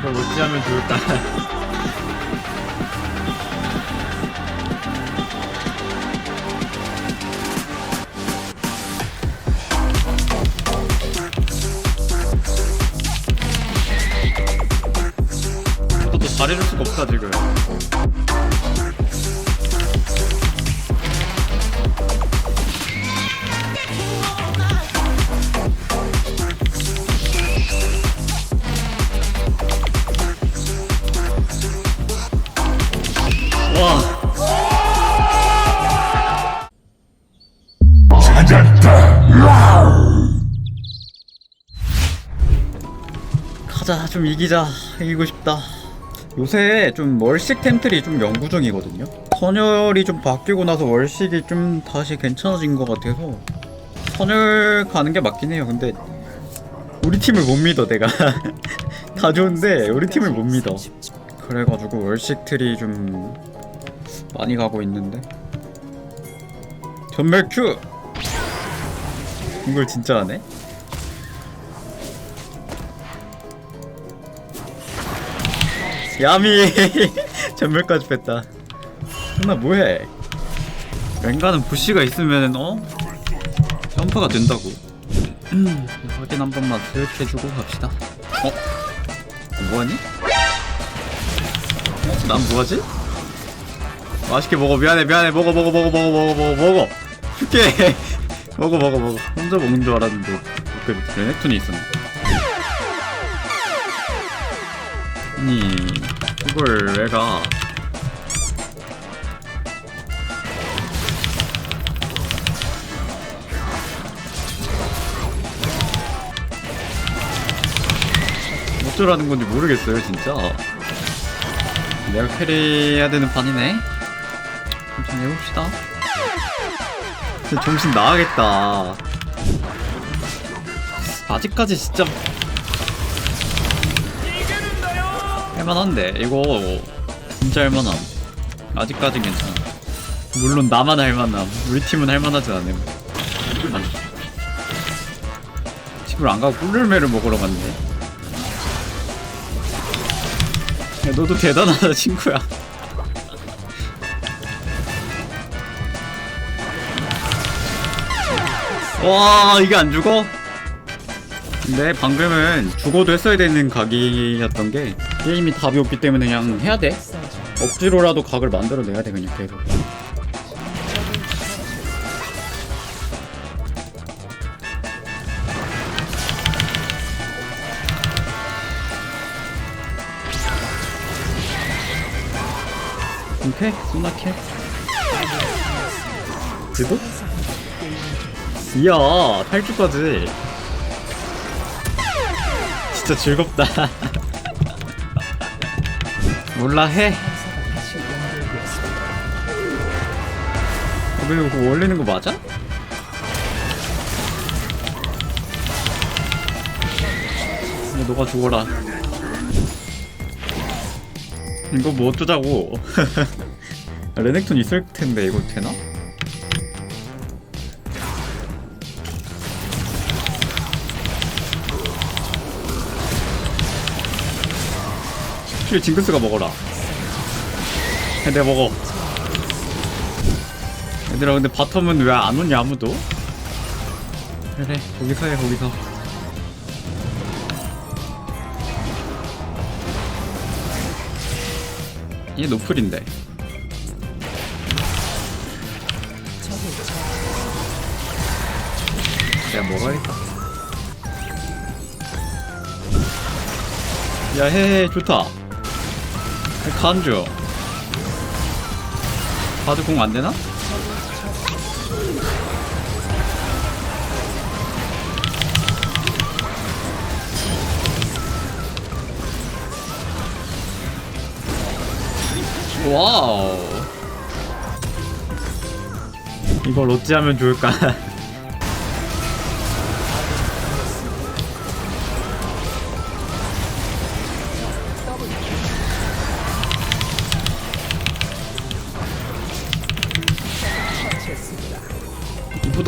이걸 어찌하면 좋을까? 저도 잘해줄 수가 없다 지금. 좀 이기자 이기고 싶다. 요새 좀 월식 템틀이 좀 연구 중이거든요. 선열이 좀 바뀌고 나서 월식이 좀 다시 괜찮아진 것 같아서 선열 가는 게 맞긴 해요. 근데 우리 팀을 못 믿어 내가. 다 좋은데 우리 팀을 못 믿어. 그래가지고 월식 틀이 좀 많이 가고 있는데. 전멸 큐! 이걸 진짜 하네 야미 전멸까지 뺐다 나 뭐해 랭가는 부시가 있으면 어? 점프가 된다고 음, 확인 한 번만 쓱 해주고 갑시다 어? 뭐하니? 어? 난 뭐하지? 맛있게 먹어 미안해 미안해 먹어 먹어 먹어 먹어 먹어 먹어 먹어 줄게 먹어 먹어 먹어 혼자 먹는 줄 알았는데 그 레넥톤이 있었네 아니 이걸 왜 가? 어쩌라는 건지 모르겠어요 진짜. 내가 캐리해야 되는 판이네. 좀 해봅시다. 진짜 정신 나가겠다. 아직까지 진짜 할만한데? 이거 진짜 할만함. 아직까진 괜찮아. 물론 나만 할만함. 우리 팀은 할만하지 않음. 집을 안 가고 꿀물매를 먹으러 갔네. 야 너도 대단하다 친구야. 와 이게 안 죽어? 근데 방금은 죽어도 했어야 되는 각이었던 게 게임이 답이 없기 때문에 그냥 해야 돼. 억지로라도 각을 만들어내야 돼 그냥 계속. 오케이 소나캐 그리고? 이야 탈주까지. 진짜 즐겁다 몰라 해 어, 근데 이거 올리는 거 맞아? 야, 너가 죽어라 이거 뭐 어쩌자고 레넥톤 있을 텐데 이거 되나? 필 징크스가 먹어라. 야, 내가 먹어. 얘들아 근데 바텀은 왜 안 오냐 아무도? 그래 거기서 해 거기서. 얘 노플인데. 내가 먹어야겠다. 야 헤헤 좋다 간주. 바드 공 안되나? 와우. 이걸 어찌하면 좋을까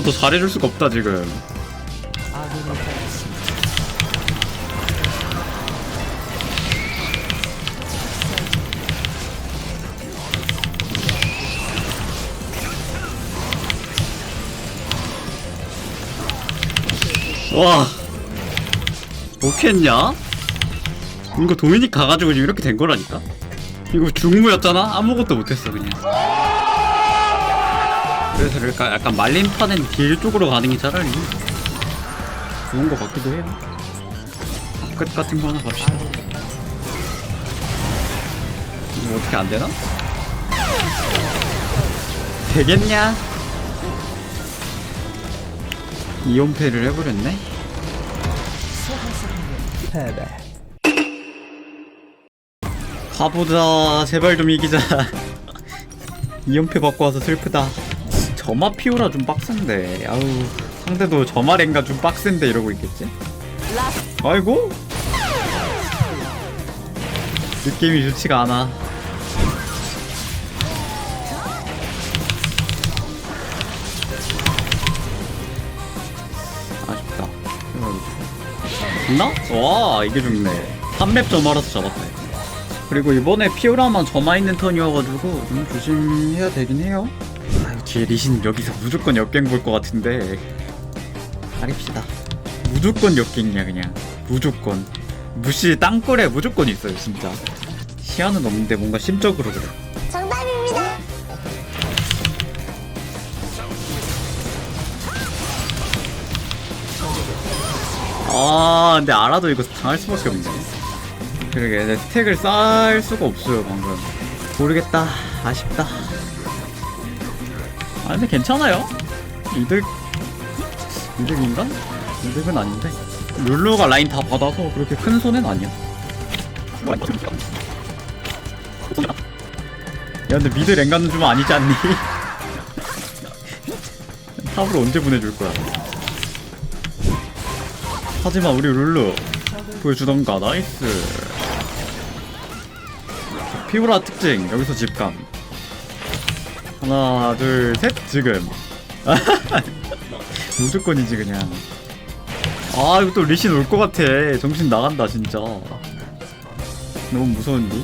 아무것도 더 잘해줄 수가 없다 지금 와 못했냐? 이거 도미닉 가가지고 이렇게 된 거라니까? 이거 중무였잖아? 아무것도 못했어 그냥 그래서 이렇게 약간 말린 판은 길 쪽으로 가는 게 차라리 좋은 거 같기도 해요 끝 같은 거 하나 갑시다 이거 어떻게 안 되나? 되겠냐? 이연패를 해버렸네? 가보자 제발 좀 이기자 2연패 받고 와서 슬프다 저마 피오라 좀 빡센데 아우 상대도 저마 랭가 좀 빡센데 이러고 있겠지? 아이고 느낌이 좋지가 않아 아쉽다 죽나? 와 이게 죽네 3렙 점화라서 잡았다. 그리고 이번에 피오라만 점화 있는 턴이어가지고 좀 조심해야 되긴 해요 아 뒤에 리신 여기서 무조건 역갱 볼 것 같은데. 가립시다. 무조건 역갱이야 그냥. 무조건. 무시 땅굴에 무조건 있어요 진짜. 시야는 없는데 뭔가 심적으로 그래. 정답입니다. 아 근데 알아도 이거 당할 수밖에 없네. 그러게 내 스택을 쌓을 수가 없어요 방금. 모르겠다. 아쉽다 아 근데 괜찮아요. 이득 이득인가? 이득은 아닌데. 룰루가 라인 다 받아서 그렇게 큰 손해는 아니야. 야 근데 미드 랭가는 좀 아니지 않니? 탑으로 언제 보내줄 거야? 하지만 우리 룰루 보여주던가. 나이스. 피오라 특징. 여기서 집감 하나 둘 셋 지금. 무조건이지 그냥. 아 이거 또 리신 올 것 같아. 정신 나간다 진짜. 너무 무서운디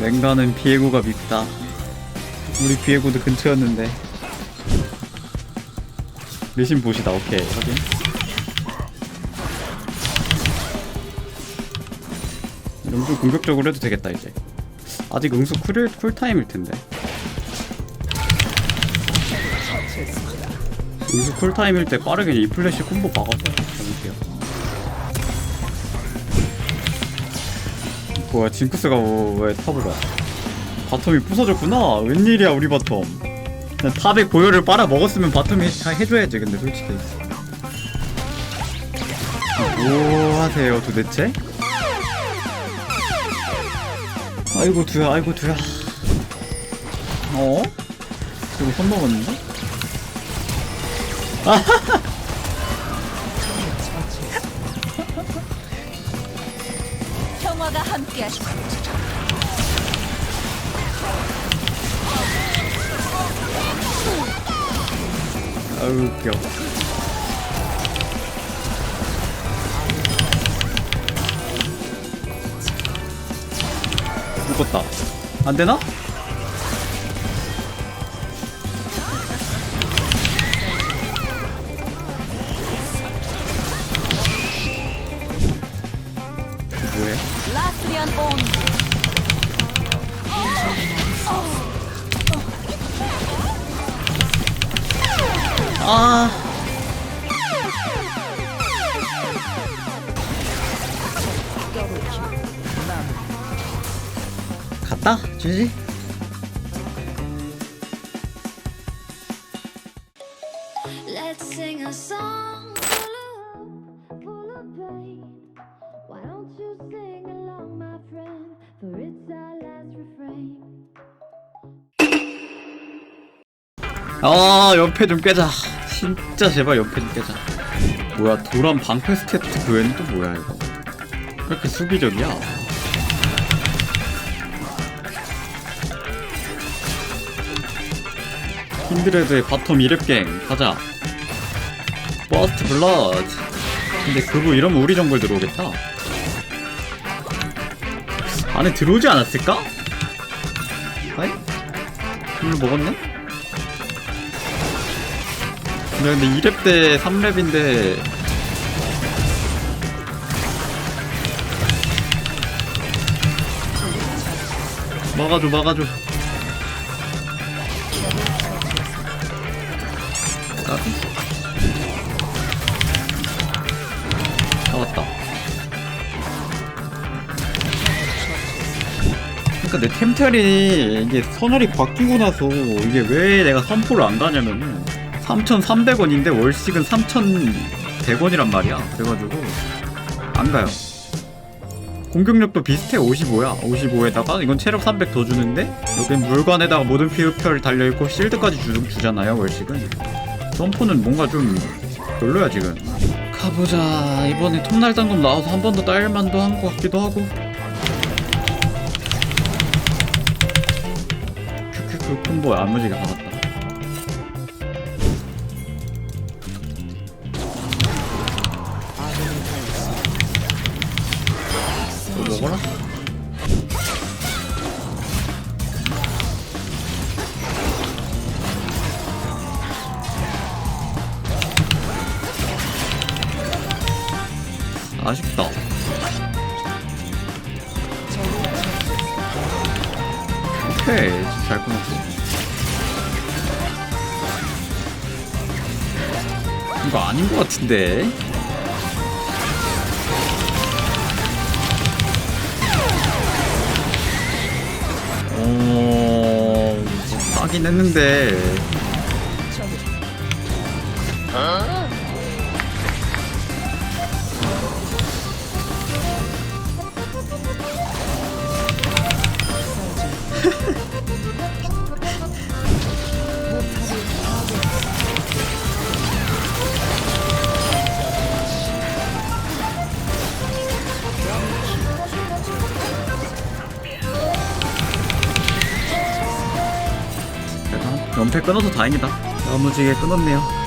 랭가는 비에고가 밉다. 우리 비에고도 근처였는데. 리신 보시다 오케이. 확인 응수 공격적으로 해도 되겠다 이제. 아직 응수 쿨, 쿨타임일 텐데. 응수 쿨타임일 때 빠르게 이 플래시 콤보 박아서 잡을게요 뭐야 징크스가 뭐, 왜 탑을 가? 바텀이 부서졌구나. 웬일이야 우리 바텀. 그냥 탑에 고열을 빨아 먹었으면 바텀이 다 해줘야지 근데 솔직히. 뭐 하세요 도대체? 아이고 두야 아이고 두야 어? 이거 손 먹었는데? 평화가 함께하시고 아유 웃겨 묶었다. 안되나? 아 last refrain. 아 연패 좀 깨자. 진짜 제발 연패 좀 깨자. 뭐야 도란 방패 스태트 그 외에는 또 뭐야 이거? 왜 이렇게 수비적이야 힌드레드의 바텀 이랩갱 가자 버스트 블러드 근데 그거 이러면 우리 정글 들어오겠다 안에 들어오지 않았을까? 아이? 물 먹었네? 근데 2렙 때 3렙인데 막아줘 막아줘 까비 잡았다. 그러니까 내 템텔이 이게 선열이 바뀌고 나서 이게 왜 내가 선포를 안 가냐면은 3,300원인데 월식은 3,100원이란 말이야. 그래가지고 안 가요. 공격력도 비슷해 55야. 55에다가 이건 체력 300 더 주는데 여긴 물관에다가 모든 피우표를 달려있고 실드까지 주, 주잖아요 월식은 선포는 뭔가 좀 별로야 지금. 가보자. 이번에 톱날 당금 나와서 한 번 더 딸만도 한 것 같기도 하고. 큐큐큐 콤보 야무지게 받았다 아쉽다. 오케이 잘 끊었어. 이거 아닌 것 같은데. 어... 싸긴 했는데. 그 연패 끊어서 다행이다. 야무지게 끊었네요